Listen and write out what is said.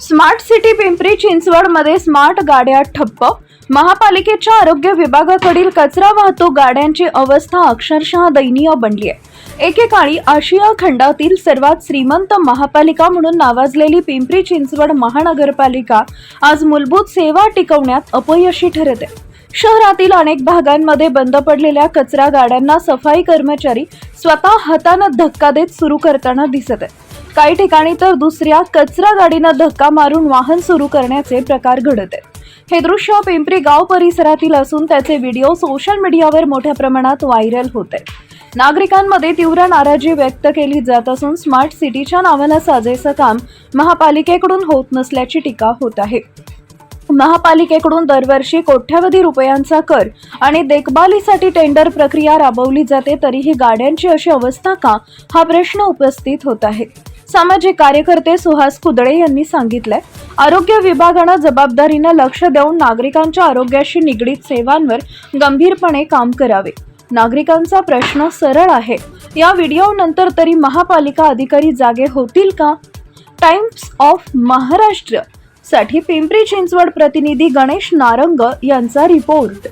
Smart city Pimpri चिंचवडमध्ये smart गाड्या ठप्प. महापालिकेच्या आरोग्य विभागाकडील कचरा वाहतूक गाड्यांची अवस्था अक्षरशः दयनीय बनली आहे एकेकाळी आशिया खंडातील सर्वात श्रीमंत महापालिका म्हणून नावाजलेली पिंपरी चिंचवड महानगरपालिका आज मूलभूत सेवा टिकवण्यात अपयशी ठरत. आहे शहरातील अनेक भागांमध्ये बंद पडलेल्या कचरा गाड्यांना सफाई कर्मचारी स्वतः हातानं धक्का देत सुरू करताना दिसत आहे काही ठिकाणी तर दुसऱ्या कचरा गाडीनं धक्का मारून वाहन सुरू करण्याचे प्रकार घडत आहेत. हे दृश्य पिंपरी गाव परिसरातील असून त्याचे व्हिडिओ सोशल मीडियावर मोठ्या प्रमाणात व्हायरल होत आहेत. नागरिकांमध्ये तीव्र नाराजी व्यक्त केली जात असून स्मार्ट सिटीच्या नावानं साजेचं काम महापालिकेकडून होत नसल्याची टीका होत आहे. महापालिकेकडून दरवर्षी कोट्यावधी रुपयांचा कर आणि देखभालीसाठी टेंडर प्रक्रिया राबवली जाते तरीही गाड्यांची अशी अवस्था का? हा प्रश्न उपस्थित होत आहे. सामाजिक कार्यकर्ते सुहास कुदळे यांनी सांगितलंय आरोग्य विभागानं जबाबदारीनं लक्ष देऊन नागरिकांच्या आरोग्याशी निगडीत सेवांवर गंभीरपणे काम करावे. नागरिकांचा प्रश्न सरळ आहे. या व्हिडिओ नंतर तरी महापालिका अधिकारी जागे होतील का? टाइम्स ऑफ महाराष्ट्रसाठी पिंपरी चिंचवड प्रतिनिधी गणेश नारंग यांचा रिपोर्ट.